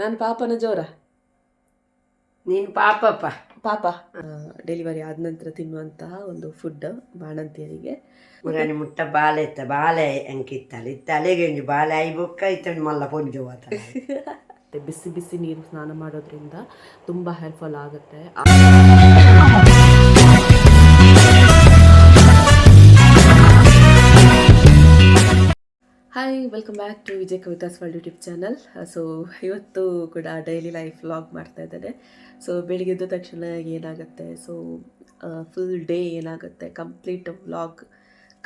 ನಾನು ಪಾಪನ ಜೋರ. ನೀನು ಪಾಪಪ್ಪ. ಪಾಪ. ಡೆಲಿವರಿ ಆದ ನಂತರ ತಿನ್ನುವಂತಹ ಒಂದು ಫುಡ್ ಬಾಣಂತಿಯರಿಗೆ. ಮುರಾನಿ ಮುಟ್ಟ ಬಾಲೆ ಇತ್ತ ಬಾಲೆ ಅಂಕಿತ್ತಲ್ಲ ತಲಿ ತಲೆಗೆ ಬಾಳೆ ಬಾಲೆ ಐ ಬುಕ್ಕ ಇತ್ತ ಮಲ್ಲ ಪೊಂಜು ಮತ್ತೆ ಬಿಸಿ ಬಿಸಿ ನೀರು ಸ್ನಾನ ಮಾಡೋದ್ರಿಂದ ತುಂಬ ಹೆಲ್ಪ್ಫುಲ್ ಆಗುತ್ತೆ. Hi welcome back to Vijay Kavitha's world YouTube channel so ಇವತ್ತು ಕೂಡ ಡೈಲಿ ಲೈಫ್ ವ್ಲಾಗ್ ಮಾಡ್ತಾ ಇದ್ದೇನೆ. ಸೊ ಬೆಳಿಗ್ಗೆ ಎದ್ದ ತಕ್ಷಣ ಏನಾಗುತ್ತೆ? ಸೊ ಫುಲ್ ಡೇ ಏನಾಗುತ್ತೆ? ಕಂಪ್ಲೀಟ್ ವ್ಲಾಗ್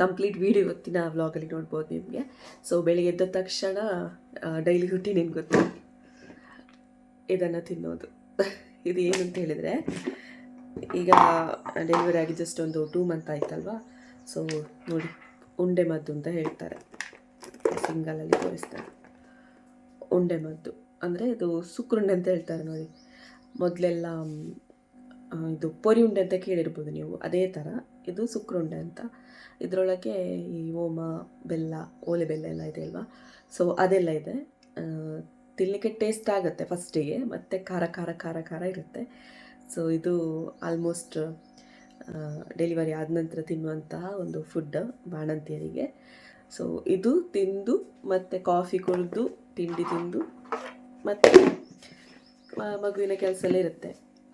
ಕಂಪ್ಲೀಟ್ ವೀಡಿಯೋ ಇವತ್ತಿನ ವ್ಲಾಗಲ್ಲಿ ನೋಡ್ಬೋದು ನಿಮಗೆ. ಸೊ ಬೆಳಿಗ್ಗೆ ಎದ್ದ ತಕ್ಷಣ ಡೈಲಿ ರುಟೀನ್ ಏನು ಗೊತ್ತು? ಇದನ್ನು ತಿನ್ನೋದು. ಇದು ಏನಂತ ಹೇಳಿದರೆ, ಈಗ ಡೆಲಿವರಿ ಆಗಿ ಜಸ್ಟ್ ಒಂದು ಟೂ ಮಂತ್ ಆಯ್ತಲ್ವಾ? ಸೊ ನೋಡಿ, ಉಂಡೆ ಮದ್ದು ಅಂತ ಹೇಳ್ತಾರೆ. ಸಿಂಗಲಲ್ಲಿ ತೋರಿಸ್ತಾರೆ. ಉಂಡೆ ಮದ್ದು. ಅಂದರೆ ಇದು ಸುಕ್ರುಂಡೆ ಅಂತ ಹೇಳ್ತಾರೆ ನೋಡಿ. ಮೊದಲೆಲ್ಲ ಇದು ಪೊರಿ ಉಂಡೆ ಅಂತ ಕೇಳಿರ್ಬೋದು ನೀವು. ಅದೇ ಥರ ಇದು ಸುಕ್ರುಂಡೆ ಅಂತ. ಇದರೊಳಗೆ ಈ ಓಮ, ಬೆಲ್ಲ, ಓಲೆ ಬೆಲ್ಲ ಎಲ್ಲ ಇದೆ ಅಲ್ವಾ? ಸೊ ಅದೆಲ್ಲ ಇದೆ. ತಿನ್ನಲಿಕ್ಕೆ ಟೇಸ್ಟ್ ಆಗುತ್ತೆ ಫಸ್ಟಿಗೆ ಮತ್ತು ಖಾರ ಖಾರ ಖಾರ ಖಾರ ಇರುತ್ತೆ. ಸೊ ಇದು ಆಲ್ಮೋಸ್ಟ್ ಡೆಲಿವರಿ ಆದ ನಂತರ ತಿನ್ನುವಂತಹ ಒಂದು ಫುಡ್ ಬಾಣಂತಿಯರಿಗೆ. ಸೊ ಇದು ತಿಂದು, ಮತ್ತು ಕಾಫಿ ಕುಡಿದು, ತಿಂಡಿ ತಿಂದು, ಮತ್ತು ಮಗುವಿನ ಕೆಲಸ ಇರುತ್ತೆ.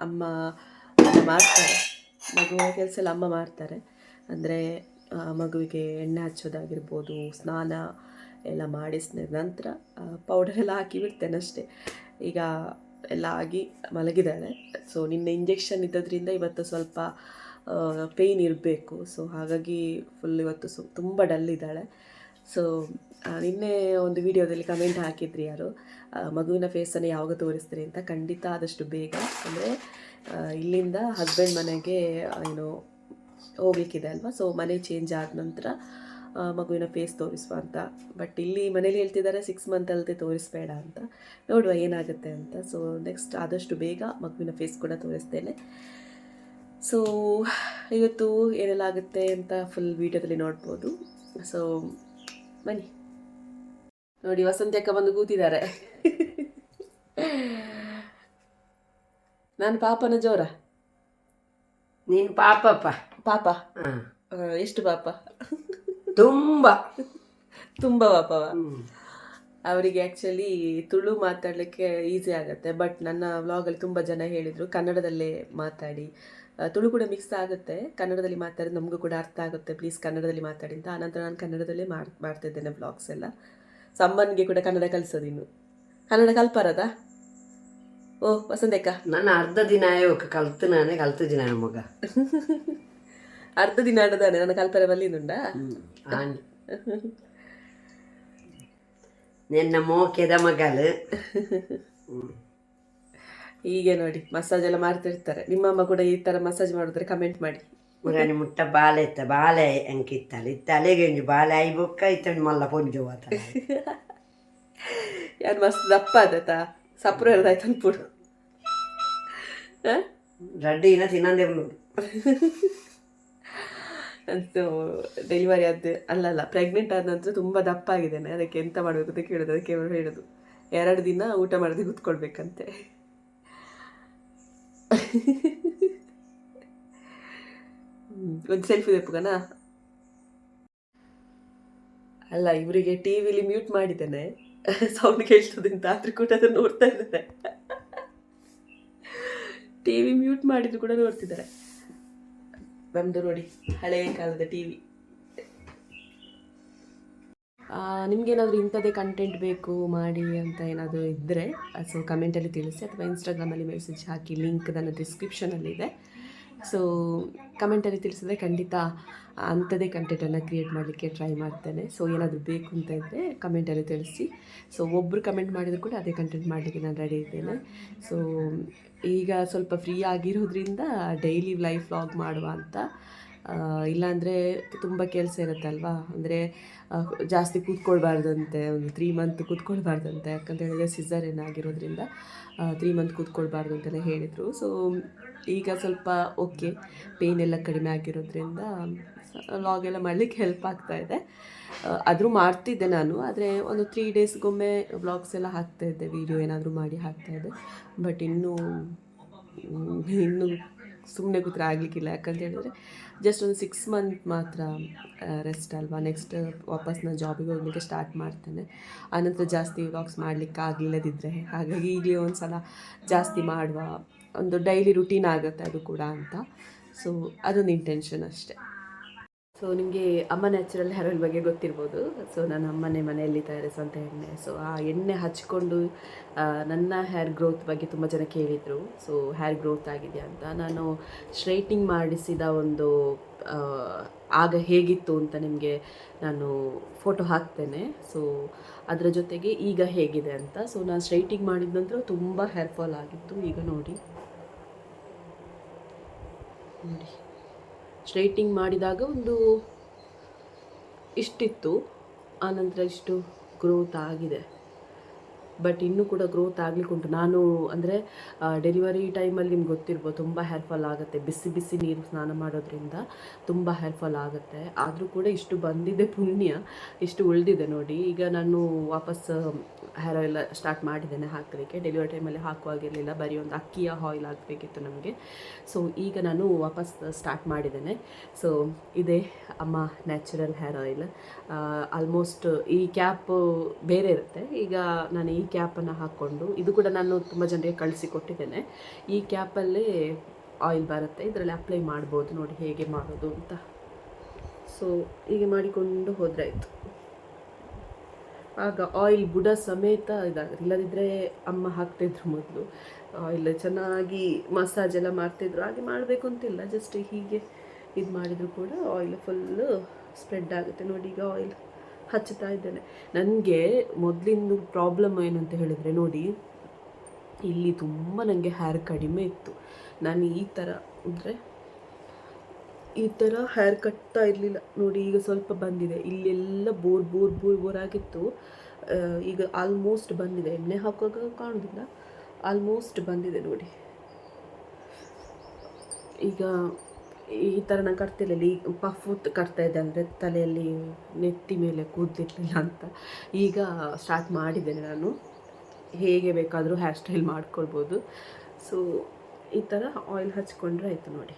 ಅಮ್ಮ ಅಮ್ಮ ಮಾಡ್ತಾರೆ. ಮಗುವಿನ ಕೆಲಸ ಎಲ್ಲ ಅಮ್ಮ ಮಾಡ್ತಾರೆ. ಅಂದರೆ ಮಗುವಿಗೆ ಎಣ್ಣೆ ಹಚ್ಚೋದಾಗಿರ್ಬೋದು, ಸ್ನಾನ ಎಲ್ಲ ಮಾಡಿಸಿದ ನಂತರ ಪೌಡರ್ ಎಲ್ಲ ಹಾಕಿ ಬಿಡ್ತೇನೆ ಅಷ್ಟೇ. ಈಗ ಎಲ್ಲ ಆಗಿ ಮಲಗಿದ್ದಾಳೆ. ಸೊ ನಿನ್ನೆ ಇಂಜೆಕ್ಷನ್ ಇದ್ದದ್ರಿಂದ ಇವತ್ತು ಸ್ವಲ್ಪ ಪೇಯ್ನ್ ಇರಬೇಕು. ಸೊ ಹಾಗಾಗಿ ಫುಲ್ ಇವತ್ತು ಸು, ತುಂಬ ಡಲ್ ಇದ್ದಾಳೆ. ಸೊ ನಿನ್ನೆ ಒಂದು ವಿಡಿಯೋದಲ್ಲಿ ಕಮೆಂಟ್ ಹಾಕಿದ್ರಿ ಯಾರು? ಮಗುವಿನ ಫೇಸನ್ನು ಯಾವಾಗ ತೋರಿಸ್ತೀರಿ ಅಂತ ಖಂಡಿತ ಆದಷ್ಟು ಬೇಗ. ಅಂದರೆ ಇಲ್ಲಿಂದ ಹಸ್ಬೆಂಡ್ ಮನೆಗೆ ಏನು, ಹೋಗ್ಲಿಕ್ಕಿದೆ ಅಲ್ವಾ? ಸೊ ಮನೆ ಚೇಂಜ್ ಆದ ನಂತರ ಮಗುವಿನ ಫೇಸ್ ತೋರಿಸುವ ಅಂತ. ಬಟ್ ಇಲ್ಲಿ ಮನೇಲಿ ಹೇಳ್ತಿದ್ದಾರೆ ಸಿಕ್ಸ್ ಮಂತ್ ಅಲ್ಲದೆ ತೋರಿಸ್ಬೇಡ ಅಂತ. ನೋಡುವ ಏನಾಗುತ್ತೆ ಅಂತ. ಸೊ ನೆಕ್ಸ್ಟ್ ಆದಷ್ಟು ಬೇಗ ಮಗುವಿನ ಫೇಸ್ ಕೂಡ ತೋರಿಸ್ತೇನೆ. ಸೊ ಇವತ್ತು ಏನೆಲ್ಲ ಆಗುತ್ತೆ ಅಂತ ಫುಲ್ ವೀಡಿಯೋದಲ್ಲಿ ನೋಡ್ಬೋದು. ಸೊ ಬನ್ನಿ. ನೋಡಿ ವಸಂತಿ ಅಕ್ಕ ಬಂದು ಕೂತಿದ್ದಾರೆ. ನಾನು ಪಾಪನ ಜೋರ? ನೀನು ಪಾಪಪ್ಪ. ಪಾಪ? ಎಷ್ಟು ಪಾಪ? ತುಂಬ. ತುಂಬ ಪಾಪವ. ಅವರಿಗೆ ಆ್ಯಕ್ಚುಲಿ ತುಳು ಮಾತಾಡಲಿಕ್ಕೆ ಈಸಿ ಆಗುತ್ತೆ ಬಟ್ ನನ್ನ ವ್ಲಾಗಲ್ಲಿ ತುಂಬ ಜನ ಹೇಳಿದರು ಕನ್ನಡದಲ್ಲೇ ಮಾತಾಡಿ. ತುಳು ಕೂಡ ಮಿಕ್ಸ್ ಆಗುತ್ತೆ. ಕನ್ನಡದಲ್ಲಿ ಮಾತಾಡಿದ್ರೆ ನಮಗೂ ಕೂಡ ಅರ್ಥ ಆಗುತ್ತೆ. ಪ್ಲೀಸ್ ಕನ್ನಡದಲ್ಲಿ ಮಾತಾಡಿ ಅಂತ. ಆನಂತರ ನಾನು ಕನ್ನಡದಲ್ಲೇ ಮಾಡಿ ಮಾಡ್ತಿದ್ದೇನೆ ಬ್ಲಾಗ್ಸ್ ಎಲ್ಲ. ಸಮ್ಮನ್ಗೆ ಕೂಡ ಕನ್ನಡ ಕಲಿಸೋದು ಇನ್ನು. ಕನ್ನಡ ಕಲ್ಪರದ? ಓ ವಸಂತಕ್ಕ. ನಾನು ಅರ್ಧ ದಿನ ಕಲ್ತು ನಾನೇ ಕಲ್ತು ದಿನ ಮಗ. ಅರ್ಧ ದಿನ ಆಡದಾನೆ. ನನ್ನ ಕಲ್ಪನೆ ಬಲ್ಲಿ ಆನ್ ನಿನ್ನ ಮೋಕೆದ ಮಗಳು. ಹ್ಮ್. ಹೀಗೆ ನೋಡಿ ಮಸಾಜ್ ಎಲ್ಲ ಮಾಡ್ತಿರ್ತಾರೆ ನಿಮ್ಮಮ್ಮ ಕೂಡ ಈ ಥರ ಮಸಾಜ್ ಮಾಡಿದ್ರೆ ಕಮೆಂಟ್ ಮಾಡಿ. ಮುರಾನಿ ಮುಟ್ಟ ಬಾಲೆ ಇತ್ತ ಬಾಲೆ ಅಂಕಿತ್ತಲ್ಲ ಇತ್ತಲೆಗೆ ಒಂಜಿ ಬಾಲೆ ಐ ಬೊಕ್ಕ ಇತ್ತ ಮಲ್ಲ ಪೊಂಜು ಆತ ಯಾರು ಮಸ್ತ್ ದಪ್ಪ ಆದತ ಸಪ್ರ ಇರೋದಾಯ್ತು ಅನ್ಬಿಡು. ರಡ್ಡಿನ ತಿನ್ನಂದೇ ಉಳ್ಳು ಅಂತೂ ಡೆಲಿವರಿ ಆದ ಅಲ್ಲಲ್ಲ ಪ್ರೆಗ್ನೆಂಟ್ ಆದ ನಂತರ ತುಂಬ ದಪ್ಪ ಆಗಿದ್ದೇನೆ ಅದಕ್ಕೆ ಎಂತ ಮಾಡಬೇಕು ಅಂತ ಕೇಳೋದು ಅದಕ್ಕೆ ಅವರು ಹೇಳೋದು. ಎರಡು ದಿನ ಊಟ ಮಾಡದೆ ಕೂತ್ಕೊಳ್ಬೇಕಂತೆ. ಒಂದು ಸೆಲ್ಫಿ ತೆಪ್ಪುಗನಾ ಅಲ್ಲ, ಇವರಿಗೆ ಟಿ ವಿಲಿ ಮ್ಯೂಟ್ ಮಾಡಿದ್ದೇನೆ. ಸೌಂಡ್ ಕೇಳ್ತದೆ ಅಂತ, ಆದ್ರೆ ಕೂಡ ಅದನ್ನು ನೋಡ್ತಾ ಇದ್ದಾರೆ ಟಿ ವಿ ಮ್ಯೂಟ್ ಮಾಡಿದ್ರು ಕೂಡ ನೋಡ್ತಿದ್ದಾರೆ. ನಮ್ದು ನೋಡಿ ಹಳೆಯ ಕಾಲದ ಟಿ ವಿ ನಿಮಗೇನಾದರೂ ಇಂಥದ್ದೇ ಕಂಟೆಂಟ್ ಬೇಕು ಮಾಡಿ ಅಂತ ಏನಾದರೂ ಇದ್ದರೆ ಸೊ ಕಮೆಂಟಲ್ಲಿ ತಿಳಿಸಿ, ಅಥವಾ ಇನ್ಸ್ಟಾಗ್ರಾಮಲ್ಲಿ ಮೆಸೇಜ್ ಹಾಕಿ ಲಿಂಕ್ ನನ್ನ ಡಿಸ್ಕ್ರಿಪ್ಷನಲ್ಲಿದೆ ಸೊ ಕಮೆಂಟಲ್ಲಿ ತಿಳಿಸಿದ್ರೆ ಖಂಡಿತ ಅಂಥದ್ದೇ ಕಂಟೆಂಟನ್ನು ಕ್ರಿಯೇಟ್ ಮಾಡಲಿಕ್ಕೆ ಟ್ರೈ ಮಾಡ್ತೇನೆ. ಸೊ ಏನಾದರೂ ಬೇಕು ಅಂತ ಇದ್ದರೆ ಕಮೆಂಟಲ್ಲಿ ತಿಳಿಸಿ. ಸೊ ಒಬ್ಬರು ಕಮೆಂಟ್ ಮಾಡಿದ್ರು ಕೂಡ ಅದೇ ಕಂಟೆಂಟ್ ಮಾಡಲಿಕ್ಕೆ ನಾನು ರೆಡಿ ಇದ್ದೇನೆ. ಸೊ ಈಗ ಸ್ವಲ್ಪ ಫ್ರೀ ಆಗಿರೋದ್ರಿಂದ ಡೈಲಿ ಲೈಫ್ ವ್ಲಾಗ್ ಮಾಡುವ ಅಂತ ಇಲ್ಲಾಂದರೆ ತುಂಬ ಕೆಲಸ ಇರುತ್ತಲ್ವಾ ಅಂದರೆ ಜಾಸ್ತಿ ಕೂತ್ಕೊಳ್ಬಾರ್ದಂತೆ, ಒಂದು ತ್ರೀ ಮಂತ್ ಕೂತ್ಕೊಳ್ಬಾರ್ದಂತೆ ಯಾಕಂತ ಹೇಳಿದ್ರೆ ಸಿಸರ್ ಏನಾಗಿರೋದ್ರಿಂದ ತ್ರೀ ಮಂತ್ ಕೂತ್ಕೊಳ್ಬಾರ್ದು ಅಂತೆಲ್ಲ ಹೇಳಿದರು. ಸೊ ಈಗ ಸ್ವಲ್ಪ ಓಕೆ ಪೇಯ್ನ್ ಎಲ್ಲ ಕಡಿಮೆ ಆಗಿರೋದ್ರಿಂದ ಲಾಗ್ ಎಲ್ಲ ಮಾಡಲಿಕ್ಕೆ ಹೆಲ್ಪ್ ಆಗ್ತಾ ಇದೆ. ಆದರೂ ಮಾಡ್ತಿದ್ದೆ ನಾನು, ಆದರೆ ಒಂದು ತ್ರೀ ಡೇಸ್ಗೊಮ್ಮೆ ವ್ಲಾಗ್ಸ್ ಎಲ್ಲ ಹಾಕ್ತಾಯಿದ್ದೆ ವೀಡಿಯೋ ಏನಾದರೂ ಮಾಡಿ ಹಾಕ್ತಾ ಇದ್ದೆ. ಬಟ್ ಇನ್ನೂ ಇನ್ನೂ ಸುಮ್ಮನೆ ಕೂತ್ರೆ ಆಗಲಿಕ್ಕಿಲ್ಲ. ಯಾಕಂತ ಹೇಳಿದ್ರೆ ಜಸ್ಟ್ ಒಂದು ಸಿಕ್ಸ್ ಮಂತ್ ಮಾತ್ರ ರೆಸ್ಟ್ ಅಲ್ವಾ? ನೆಕ್ಸ್ಟ್ ವಾಪಸ್ ನಾನು ಜಾಬಿಗೆ ಹೋಗಲಿಕ್ಕೆ ಸ್ಟಾರ್ಟ್ ಮಾಡ್ತೇನೆ. ಆನಂತರ ಜಾಸ್ತಿ ವ್ಲಾಗ್ಸ್ ಮಾಡಲಿಕ್ಕೆ ಆಗಲಿಲ್ಲದಿದ್ದರೆ ಹಾಗಾಗಿ ಈಗಲೇ ಒಂದು ಸಲ ಜಾಸ್ತಿ ಮಾಡುವ ಒಂದು ಡೈಲಿ ರುಟೀನ್ ಆಗುತ್ತೆ ಅದು ಕೂಡ ಅಂತ. ಸೊ ಅದೊಂದು ಇಂಟೆನ್ಷನ್ ಅಷ್ಟೇ. ಸೊ ನಿಮಗೆ ಅಮ್ಮ ನ್ಯಾಚುರಲ್ ಹೇರ್ ಆಯಿಲ್ ಬಗ್ಗೆ ಗೊತ್ತಿರ್ಬೋದು. ಸೊ ನನ್ನ ಅಮ್ಮನೇ ಮನೆಯಲ್ಲಿ ತಯಾರಿಸುವಂಥ ಎಣ್ಣೆ. ಸೊ ಆ ಎಣ್ಣೆ ಹಚ್ಕೊಂಡು ನನ್ನ ಹೇರ್ ಗ್ರೋತ್ ಬಗ್ಗೆ ತುಂಬ ಜನ ಕೇಳಿದರು. ಸೊ ಹೇರ್ ಗ್ರೋತ್ ಆಗಿದೆ ಅಂತ. ನಾನು ಸ್ಟ್ರೈಟಿಂಗ್ ಮಾಡಿಸಿದ ಒಂದು ಆಗ ಹೇಗಿತ್ತು ಅಂತ ನಿಮಗೆ ನಾನು ಫೋಟೋ ಹಾಕ್ತೇನೆ. ಸೊ ಅದರ ಜೊತೆಗೆ ಈಗ ಹೇಗಿದೆ ಅಂತ. ಸೊ ನಾನು ಸ್ಟ್ರೈಟಿಂಗ್ ಮಾಡಿದ ನಂತರ ತುಂಬ ಹೇರ್ ಫಾಲ್ ಆಗಿತ್ತು. ಈಗ ನೋಡಿ. ನೋಡಿ. ಸ್ಟ್ರೈಟಿಂಗ್ ಮಾಡಿದಾಗ ಒಂದು ಇಷ್ಟಿತ್ತು. ಆನಂತರ ಇಷ್ಟು ಗ್ರೋತ್ ಆಗಿದೆ. ಬಟ್ ಇನ್ನೂ ಕೂಡ ಗ್ರೋತ್ ಆಗಲಿಕ್ಕೆ ಉಂಟು. ನಾನು ಅಂದರೆ ಡೆಲಿವರಿ ಟೈಮಲ್ಲಿ ನಿಮ್ಗೆ ಗೊತ್ತಿರ್ಬೋದು, ತುಂಬ ಹೇರ್ ಫಾಲ್ ಆಗುತ್ತೆ. ಬಿಸಿ ಬಿಸಿ ನೀರು ಸ್ನಾನ ಮಾಡೋದ್ರಿಂದ ತುಂಬ ಹೇರ್ ಫಾಲ್ ಆಗುತ್ತೆ. ಆದರೂ ಕೂಡ ಇಷ್ಟು ಬಂದಿದೆ ಪುಣ್ಯ. ಇಷ್ಟು ಉಳಿದಿದೆ ನೋಡಿ. ಈಗ ನಾನು ವಾಪಸ್ ಹೇರ್ ಆಯಿಲ್ ಸ್ಟಾರ್ಟ್ ಮಾಡಿದ್ದೇನೆ ಹಾಕಲಿಕ್ಕೆ. ಡೆಲಿವರಿ ಟೈಮಲ್ಲಿ ಹಾಕುವಾಗಿರಲಿಲ್ಲ ಬರೀ ಒಂದು ಅಕ್ಕಿಯ ಆಯಿಲ್ ಹಾಕಬೇಕಿತ್ತು ನಮಗೆ. ಸೊ ಈಗ ನಾನು ವಾಪಸ್ ಸ್ಟಾರ್ಟ್ ಮಾಡಿದ್ದೇನೆ. ಸೊ ಇದೇ ಅಮ್ಮ ನ್ಯಾಚುರಲ್ ಹೇರ್ ಆಯಿಲ್ ಆಲ್ಮೋಸ್ಟ್ ಈ ಕ್ಯಾಪ್ ಬೇರೆ ಇರುತ್ತೆ. ಈಗ ನಾನು ಈ ಕ್ಯಾಪನ್ನು ಹಾಕ್ಕೊಂಡು, ಇದು ಕೂಡ ನಾನು ತುಂಬ ಜನರಿಗೆ ಕಳಿಸಿ ಕೊಟ್ಟಿದ್ದೇನೆ. ಈ ಕ್ಯಾಪಲ್ಲೇ ಆಯಿಲ್ ಬರುತ್ತೆ. ಇದರಲ್ಲಿ ಅಪ್ಲೈ ಮಾಡ್ಬೋದು. ನೋಡಿ ಹೇಗೆ ಮಾಡೋದು ಅಂತ. ಸೊ ಹೀಗೆ ಮಾಡಿಕೊಂಡು ಹೋದರೆ ಆಯಿತು ಆಗ ಆಯಿಲ್ ಬುಡ ಸಮೇತ ಇದಾಗುತ್ತೆ ಇಲ್ಲದಿದ್ದರೆ ಅಮ್ಮ ಹಾಕ್ತಿದ್ರು ಮೊದಲು. ಆಯಿಲ್ ಚೆನ್ನಾಗಿ ಮಸಾಜ್ ಎಲ್ಲ ಮಾಡ್ತಿದ್ರು. ಹಾಗೆ ಮಾಡಬೇಕು ಅಂತಿಲ್ಲ ಜಸ್ಟ್ ಹೀಗೆ ಇದು ಮಾಡಿದರೂ ಕೂಡ ಆಯಿಲ್ ಫುಲ್ಲು ಸ್ಪ್ರೆಡ್ ಆಗುತ್ತೆ. ನೋಡಿ ಈಗ ಆಯಿಲ್ ಹಚ್ಚುತ್ತಾ ಇದ್ದೇನೆ. ನನಗೆ ಮೊದಲಿಂದು ಪ್ರಾಬ್ಲಮ್ ಏನು ಅಂತ ಹೇಳಿದರೆ ನೋಡಿ, ಇಲ್ಲಿ ತುಂಬ ನನಗೆ ಹ್ಯಾರ್ ಕಡಿಮೆ ಇತ್ತು. ನಾನು ಈ ಥರ ಅಂದರೆ ಈ ಥರ ಹೇರ್ ಕಟ್ತಾ ಇರಲಿಲ್ಲ. ನೋಡಿ, ಈಗ ಸ್ವಲ್ಪ ಬಂದಿದೆ. ಇಲ್ಲೆಲ್ಲ ಬೋರ್ ಬೋರ್ ಬೋರ್ ಬೋರ್ ಆಗಿತ್ತು. ಈಗ ಆಲ್ಮೋಸ್ಟ್ ಬಂದಿದೆ. ಎಣ್ಣೆ ಹಾಕುವಾಗ ಕಾಣೋದಿಲ್ಲ. ಆಲ್ಮೋಸ್ಟ್ ಬಂದಿದೆ ನೋಡಿ. ಈಗ ಈ ಥರ ನಾನು ಕಟ್ತಿರಲಿಲ್ಲ. ಈಗ ಪಫ್ ಕಟ್ತಾ ಇದ್ದೆ ಅಂದರೆ ತಲೆಯಲ್ಲಿ ನೆತ್ತಿ ಮೇಲೆ ಕೂತಿರಲಿಲ್ಲ ಅಂತ. ಈಗ ಸ್ಟಾರ್ಟ್ ಮಾಡಿದ್ದೇನೆ ನಾನು. ಹೇಗೆ ಬೇಕಾದರೂ ಹೇರ್ ಸ್ಟೈಲ್ ಮಾಡ್ಕೊಳ್ಬೋದು. ಸೊ ಈ ಥರ ಆಯಿಲ್ ಹಚ್ಕೊಂಡ್ರೆ ಆಯಿತು ನೋಡಿ.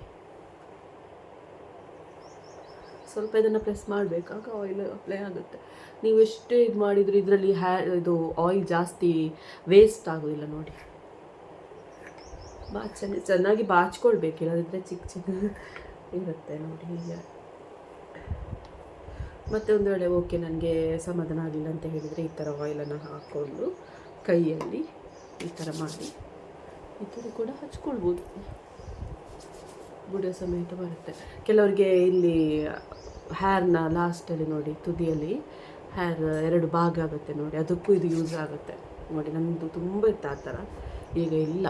ಸ್ವಲ್ಪ ಇದನ್ನು ಪ್ರೆಸ್ ಮಾಡಬೇಕಾಗ ಆಯಿಲ್ ಅಪ್ಲೈ ಆಗುತ್ತೆ. ನೀವು ಎಷ್ಟೇ ಇದು ಮಾಡಿದರೂ ಇದರಲ್ಲಿ ಹ್ಯಾ ಇದು ಆಯಿಲ್ ಜಾಸ್ತಿ ವೇಸ್ಟ್ ಆಗೋದಿಲ್ಲ ನೋಡಿ. ಬಾ ಚೆನ್ನಾಗಿ ಚೆನ್ನಾಗಿ ಬಾಚ್ಕೊಳ್ಬೇಕು ಇಲ್ಲದಿದ್ದರೆ ಚಿಕ್ಕ ಚಿಕ್ಕ ಇರುತ್ತೆ ನೋಡಿ ಈಗ ಮತ್ತೆ ಒಂದು ವೇಳೆ ಓಕೆ ನನಗೆ ಸಮಾಧಾನ ಆಗಲಿಲ್ಲ ಅಂತ ಹೇಳಿದರೆ ಈ ಥರ ಆಯಿಲನ್ನು ಹಾಕ್ಕೊಂಡು ಕೈಯಲ್ಲಿ ಈ ಥರ ಮಾಡಿ ಈ ಥರ ಕೂಡ ಹಚ್ಕೊಳ್ಬೋದು. ಬುಡ ಸಮೇತ ಬರುತ್ತೆ. ಕೆಲವರಿಗೆ ಇಲ್ಲಿ ಹ್ಯಾರ್ನ ಲಾಸ್ಟಲ್ಲಿ ನೋಡಿ, ತುದಿಯಲ್ಲಿ ಹ್ಯಾರ್ ಎರಡು ಭಾಗ ಆಗುತ್ತೆ ನೋಡಿ. ಅದಕ್ಕೂ ಇದು ಯೂಸ್ ಆಗುತ್ತೆ. ನೋಡಿ ನಮ್ಮದು ತುಂಬ ಇತ್ತು ಆ ಥರ. ಈಗ ಇಲ್ಲ.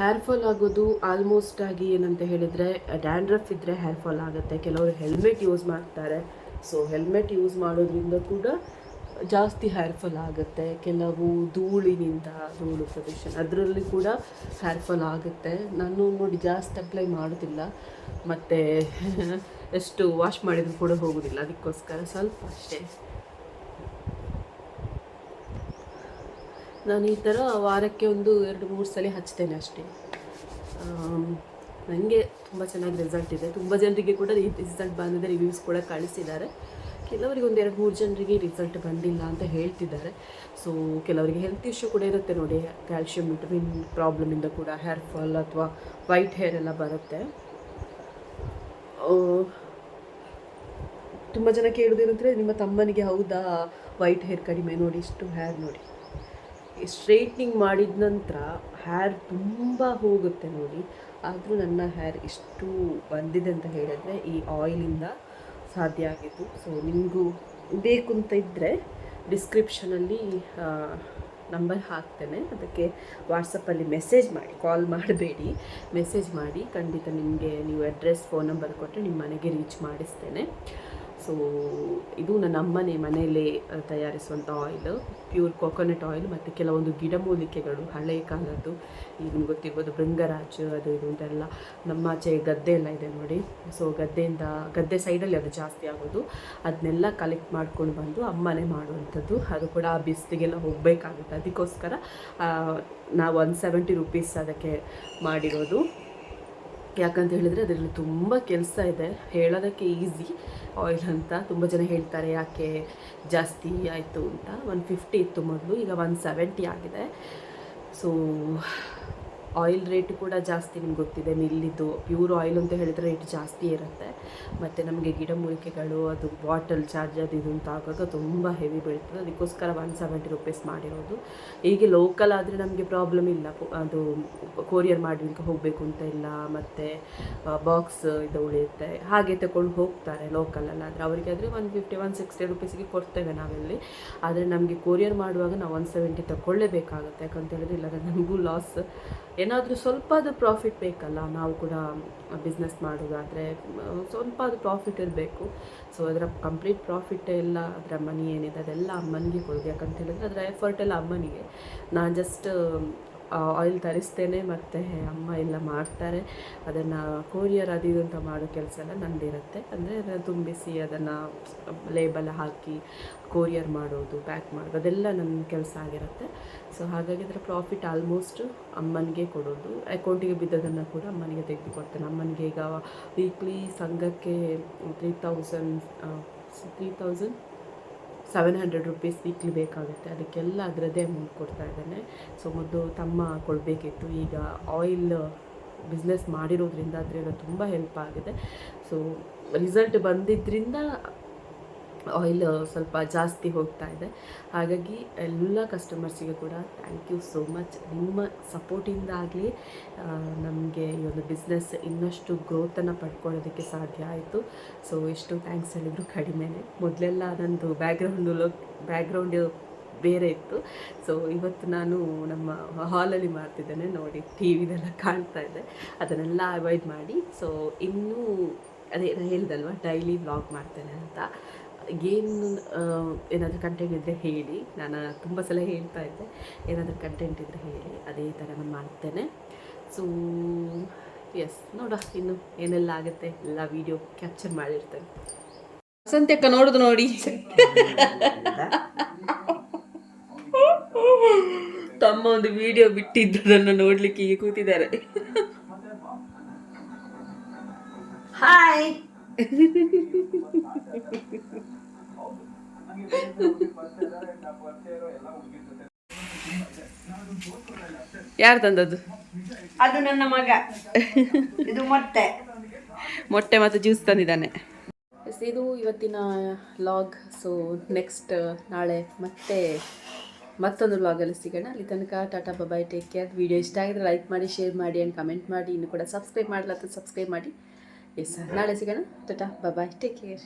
ಹೇರ್ ಫಾಲ್ ಆಗೋದು ಆಲ್ಮೋಸ್ಟ್ ಆಗಿ ಏನಂತ ಹೇಳಿದರೆ ಡ್ಯಾಂಡ್ರಫ್ ಇದ್ದರೆ ಹೇರ್ ಫಾಲ್ ಆಗುತ್ತೆ. ಕೆಲವರು ಹೆಲ್ಮೆಟ್ ಯೂಸ್ ಮಾಡ್ತಾರೆ. ಸೊ ಹೆಲ್ಮೆಟ್ ಯೂಸ್ ಮಾಡೋದ್ರಿಂದ ಕೂಡ ಜಾಸ್ತಿ ಹೇರ್ ಫಾಲ್ ಆಗುತ್ತೆ, ಕೆಲವು ಧೂಳಿನಿಂದ ಧೂಳು ಪ್ರದೇಶ, ಅದರಲ್ಲಿ ಕೂಡ ಹೇರ್ ಫಾಲ್ ಆಗುತ್ತೆ. ನಾನು ನೋಡಿ ಜಾಸ್ತಿ ಅಪ್ಲೈ ಮಾಡೋದಿಲ್ಲ, ಮತ್ತು ಎಷ್ಟು ವಾಶ್ ಮಾಡಿದರೂ ಕೂಡ ಹೋಗೋದಿಲ್ಲ, ಅದಕ್ಕೋಸ್ಕರ ಸ್ವಲ್ಪ ಅಷ್ಟೇ. ನಾನು ಈ ಥರ ವಾರಕ್ಕೆ ಒಂದು ಎರಡು, ಮೂರು ಸಲ ಹಚ್ತೇನೆ ಅಷ್ಟೇ. ನನಗೆ ತುಂಬ ಚೆನ್ನಾಗಿ ರಿಸಲ್ಟ್ ಇದೆ. ತುಂಬ ಜನರಿಗೆ ಕೂಡ ರಿಸಲ್ಟ್ ಬಂದಿದೆ ರಿವ್ಯೂಸ್ ಕೂಡ ಕಳಿಸಿದ್ದಾರೆ. ಕೆಲವರಿಗೆ ಒಂದು ಎರಡು ಮೂರು ಜನರಿಗೆ ರಿಸಲ್ಟ್ ಬಂದಿಲ್ಲ ಅಂತ ಹೇಳ್ತಿದ್ದಾರೆ. ಸೊ ಕೆಲವರಿಗೆ ಹೆಲ್ತ್ ಇಶ್ಯೂ ಕೂಡ ಇರುತ್ತೆ ನೋಡಿ. ಕ್ಯಾಲ್ಶಿಯಂ ವಿಟಮಿನ್ ಪ್ರಾಬ್ಲಮಿಂದ ಕೂಡ ಹೇರ್ ಫಾಲ್ ಅಥವಾ ವೈಟ್ ಹೇರ್ ಎಲ್ಲ ಬರುತ್ತೆ. ತುಂಬ ಜನ ಕೇಳೋದೇನಂದರೆ ನಿಮ್ಮ ತಮ್ಮನಿಗೆ ಹೌದಾ? ವೈಟ್ ಹೇರ್ ಕಡಿಮೆ ನೋಡಿ, ಇಷ್ಟು ಹೇರ್ ನೋಡಿ. ಸ್ಟ್ರೈಟ್ನಿಂಗ್ ಮಾಡಿದ ನಂತರ ಹೇರ್ ತುಂಬ ಹೋಗುತ್ತೆ ನೋಡಿ. ಆದರೂ ನನ್ನ ಹೇರ್ ಇಷ್ಟು ಬಂದಿದೆ ಅಂತ ಹೇಳಿದ್ರೆ ಈ ಆಯಿಲಿಂದ ಸಾಧ್ಯ ಆಗಿದ್ದು. ಸೊ ನಿಮಗೂ ಬೇಕು ಅಂತ ಇದ್ದರೆ ಡಿಸ್ಕ್ರಿಪ್ಷನಲ್ಲಿ ನಂಬರ್ ಹಾಕ್ತೇನೆ. ಅದಕ್ಕೆ ವಾಟ್ಸಪ್ಪಲ್ಲಿ ಮೆಸೇಜ್ ಮಾಡಿ ಕಾಲ್ ಮಾಡಬೇಡಿ. ಮೆಸೇಜ್ ಮಾಡಿ, ಖಂಡಿತ ನಿಮಗೆ ನೀವು ಅಡ್ರೆಸ್ ಫೋನ್ ನಂಬರ್ ಕೊಟ್ಟರೆ ನಿಮ್ಮ ಮನೆಗೆ ರೀಚ್ ಮಾಡಿಸ್ತೇನೆ. ಸೊ ಇದು ನನ್ನ ಅಮ್ಮನೇ ಮನೆಯಲ್ಲೇ ತಯಾರಿಸುವಂಥ ಆಯಿಲ್ ಪ್ಯೂರ್ ಕೊಕೊನಟ್ ಆಯಿಲ್ ಮತ್ತು ಕೆಲವೊಂದು ಗಿಡಮೂಲಿಕೆಗಳು ಹಳೆಯ ಕಾಲದ್ದು, ಈಗ ಗೊತ್ತಿರ್ಬೋದು ಭೃಂಗರಾಜ್, ಅದು ಇದು ಅಂತೆಲ್ಲ ನಮ್ಮ ಆಚೆ ಗದ್ದೆ ಎಲ್ಲ ಇದೆ ನೋಡಿ. ಸೊ ಗದ್ದೆಯಿಂದ, ಗದ್ದೆ ಸೈಡಲ್ಲಿ ಅದು ಜಾಸ್ತಿ ಆಗೋದು. ಅದನ್ನೆಲ್ಲ ಕಲೆಕ್ಟ್ ಮಾಡ್ಕೊಂಡು ಬಂದು ಅಮ್ಮನೇ ಮಾಡುವಂಥದ್ದು. ಅದು ಕೂಡ ಆ ಬಿಸಿಲಿಗೆಲ್ಲ ಹೋಗಬೇಕಾಗುತ್ತೆ. ಅದಕ್ಕೋಸ್ಕರ ನಾವು ಒನ್ ಸೆವೆಂಟಿ ರುಪೀಸ್ ಅದಕ್ಕೆ ಮಾಡಿರೋದು. ಯಾಕಂತ ಹೇಳಿದರೆ ಅದರಲ್ಲಿ ತುಂಬ ಕೆಲಸ ಇದೆ. ಹೇಳೋದಕ್ಕೆ ಈಸಿ ಆಯಿಲ್ ಅಂತ ತುಂಬ ಜನ ಹೇಳ್ತಾರೆ, ಯಾಕೆ ಜಾಸ್ತಿ ಆಯಿತು? ಅಂತ. ಒನ್ ಫಿಫ್ಟಿ ಇತ್ತು ಮೊದಲು, ಈಗ ಒನ್ ಸೆವೆಂಟಿ ಆಗಿದೆ. ಸೊ ಆಯಿಲ್ ರೇಟ್ ಕೂಡ ಜಾಸ್ತಿ ನಿಮ್ಗೆ ಗೊತ್ತಿದೆ. ಮಿಲ್ಲಿದ್ದು ಪ್ಯೂರ್ ಆಯಿಲ್ ಅಂತ ಹೇಳಿದರೆ ರೇಟ್ ಜಾಸ್ತಿ ಇರುತ್ತೆ. ಮತ್ತು ನಮಗೆ ಗಿಡಮೂಲಿಕೆಗಳು ಅದು ಬಾಟಲ್ ಚಾರ್ಜ್ ಅದು ಇದು ಅಂತ ಆಗಾಗ ತುಂಬ ಹೆವಿ ಬೀಳ್ತದೆ. ಅದಕ್ಕೋಸ್ಕರ ಒನ್ ಸೆವೆಂಟಿ ರುಪೀಸ್ ಮಾಡಿರೋದು. ಹೀಗೆ ಲೋಕಲ್ ಆದರೆ ನಮಗೆ ಪ್ರಾಬ್ಲಮ್ ಇಲ್ಲ. ಅದು ಕೊರಿಯರ್ ಮಾಡಲಿಕ್ಕೆ ಹೋಗಬೇಕು ಅಂತ ಇಲ್ಲ. ಮತ್ತು ಬಾಕ್ಸ್ ಇದು ಉಳಿಯುತ್ತೆ. ಹಾಗೆ ತಗೊಂಡು ಹೋಗ್ತಾರೆ ಲೋಕಲಲ್ಲಿ ಆದರೆ ಅವರಿಗೆ ಆದರೆ ಒನ್ ಫಿಫ್ಟಿ ಒನ್ ಸಿಕ್ಸ್ಟಿ ರುಪೀಸಿಗೆ ಕೊಡ್ತೇವೆ ನಾವಿಲ್ಲಿ. ಆದರೆ ನಮಗೆ ಕೊರಿಯರ್ ಮಾಡುವಾಗ ನಾವು ಒನ್ ಸೆವೆಂಟಿ ತಗೊಳ್ಳೇಬೇಕಾಗುತ್ತೆ ಯಾಕಂತ ಹೇಳಿದ್ರೆ ಇಲ್ಲಾಂದರೆ ನಮಗೂ ಲಾಸ್ ಏನಾದರೂ ಸ್ವಲ್ಪ ಅದು ಪ್ರಾಫಿಟ್ ಬೇಕಲ್ಲ, ನಾವು ಕೂಡ ಬಿಸ್ನೆಸ್ ಮಾಡೋದಾದರೆ ಸ್ವಲ್ಪ ಅದು ಪ್ರಾಫಿಟ್ ಇರಬೇಕು. ಸೊ ಅದರ ಕಂಪ್ಲೀಟ್ ಪ್ರಾಫಿಟ್ ಎಲ್ಲ, ಅದರ ಮನಿ ಏನಿದೆ ಅದೆಲ್ಲ ಅಮ್ಮನಿಗೆ ಕೊಡೋದು ಯಾಕಂತ ಹೇಳಿದ್ರೆ ಅದರ ಎಫರ್ಟ್ ಎಲ್ಲ ಅಮ್ಮನಿಗೆ. ನಾನು ಜಸ್ಟ್ ಆಯಿಲ್ ತರಿಸ್ತೇನೆ ಮತ್ತು ಅಮ್ಮ ಎಲ್ಲ ಮಾಡ್ತಾರೆ. ಅದನ್ನು ಕೊರಿಯರ್ ಅದು ಇದು ಅಂತ ಮಾಡೋ ಕೆಲಸ ಎಲ್ಲ ನಂದಿರುತ್ತೆ. ಅಂದರೆ ಅದನ್ನು ತುಂಬಿಸಿ ಅದನ್ನು ಲೇಬಲ್ ಹಾಕಿ ಕೊರಿಯರ್ ಮಾಡೋದು ಪ್ಯಾಕ್ ಮಾಡೋದು, ಅದೆಲ್ಲ ನನ್ನ ಕೆಲಸ ಆಗಿರುತ್ತೆ. ಸೊ ಹಾಗಾಗಿ ಅದರ ಪ್ರಾಫಿಟ್ ಆಲ್ಮೋಸ್ಟ್ ಅಮ್ಮನಿಗೆ ಕೊಡೋದು. ಅಕೌಂಟಿಗೆ ಬಿದ್ದದನ್ನು ಕೂಡ ಅಮ್ಮನಿಗೆ ತೆಗೆದುಕೊಡ್ತೇನೆ. ಅಮ್ಮನಿಗೆ ಈಗ ವೀಕ್ಲಿ ಸಂಘಕ್ಕೆ three thousand three thousand seven hundred rupees weekly ಬೇಕಾಗುತ್ತೆ. ಅದಕ್ಕೆಲ್ಲ ಅದರದ್ದೇ ಅಮೌಂಟ್ ಕೊಡ್ತಾ ಇದ್ದಾನೆ. ಸೊ ಮೊದಲು ತಮ್ಮ ಕೊಡಬೇಕಿತ್ತು. ಈಗ ಆಯಿಲ್ ಬಿಸ್ನೆಸ್ ಮಾಡಿರೋದ್ರಿಂದ ಅದರಿಂದ ತುಂಬ ಹೆಲ್ಪ್ ಆಗಿದೆ. ಸೊ ರಿಸಲ್ಟ್ ಬಂದಿದ್ದರಿಂದ ಆಯಿಲ್ ಸ್ವಲ್ಪ ಜಾಸ್ತಿ ಹೋಗ್ತಾ ಇದೆ. ಹಾಗಾಗಿ ಎಲ್ಲ ಕಸ್ಟಮರ್ಸಿಗೆ ಕೂಡ ಥ್ಯಾಂಕ್ ಯು ಸೋ ಮಚ್ ನಿಮ್ಮ ಸಪೋರ್ಟಿಂದಾಗಲಿ ನಮಗೆ ಈ ಒಂದು ಬಿಸ್ನೆಸ್ ಇನ್ನಷ್ಟು ಗ್ರೋತನ್ನು ಪಡ್ಕೊಳ್ಳೋದಕ್ಕೆ ಸಾಧ್ಯ ಆಯಿತು. ಸೊ ಎಷ್ಟು ಥ್ಯಾಂಕ್ಸ್ ಹೇಳಿದ್ರು ಕಡಿಮೆನೇ. ಮೊದಲೆಲ್ಲ ನಂದು ಬ್ಯಾಕ್ಗ್ರೌಂಡು ಲೋಕ್ ಬ್ಯಾಕ್ಗ್ರೌಂಡ್ ಬೇರೆ ಇತ್ತು. ಸೊ ಇವತ್ತು ನಾನು ನಮ್ಮ ಹಾಲಲ್ಲಿ ಮಾಡ್ತಿದ್ದೇನೆ. ನೋಡಿ ಟಿ ವಿದೆಲ್ಲ ಕಾಣ್ತಾ ಇದೆ. ಅದನ್ನೆಲ್ಲ ಅವಾಯ್ಡ್ ಮಾಡಿ. ಸೊ ಇನ್ನೂ ಅದೇ ಹೇಳ್ದಲ್ವ ಡೈಲಿ ವ್ಲಾಗ್ ಮಾಡ್ತೇನೆ ಅಂತ. ಏನು ಏನಾದರೂ ಕಂಟೆಂಟ್ ಇದ್ದರೆ ಹೇಳಿ. ನಾನು ತುಂಬ ಸಲ ಹೇಳ್ತಾ ಇದ್ದೆ. ಏನಾದರೂ ಕಂಟೆಂಟ್ ಇದ್ದರೆ ಹೇಳಿ. ಅದೇ ಥರ ನಾನು ಮಾಡ್ತೇನೆ. ಸೊ ಎಸ್ ನೋಡ ಇನ್ನು ಏನೆಲ್ಲ ಆಗುತ್ತೆ. ಎಲ್ಲ ವೀಡಿಯೋ ಕ್ಯಾಪ್ಚರ್ ಮಾಡಿರ್ತೇನೆ. ಸಂತ್ಯಕ್ಕ ನೋಡುದು ನೋಡಿ. ತಮ್ಮ ಒಂದು ವಿಡಿಯೋ ಬಿಟ್ಟಿದ್ದದನ್ನು ನೋಡ್ಲಿಕ್ಕೆ ಈಗ ಕೂತಿದ್ದಾರೆ. ಹಾಯ್ ಯಾರು ತಂದದ್ದು? ಅದು ನನ್ನ ಮಗ. ಇದು ಮೊಟ್ಟೆ. ಮೊಟ್ಟೆ ಮತ್ತು ಜ್ಯೂಸ್ ತಂದಿದ್ದಾನೆ. ಇದು ಇವತ್ತಿನ ಲಾಗ್. ಸೊ ನೆಕ್ಸ್ಟ್ ನಾಳೆ ಮತ್ತೆ ಮತ್ತೊಂದು ಲಾಗಲ್ಲಿ ಸಿಗೋಣ. ಅಲ್ಲಿ ತನಕ tata bye bye take care video ಇಷ್ಟ ಆಗಿದ್ರೆ ಲೈಕ್ ಮಾಡಿ ಶೇರ್ ಮಾಡಿ ಆ್ಯಂಡ್ ಕಮೆಂಟ್ ಮಾಡಿ. ಇನ್ನು ಕೂಡ ಸಬ್ಸ್ಕ್ರೈಬ್ ಮಾಡಲತ್ತ ಸಬ್ಸ್ಕ್ರೈಬ್ ಮಾಡಿ. ಎಸ್ ನಾಳೆ ಸಿಗೋಣ. Tata bye bye take care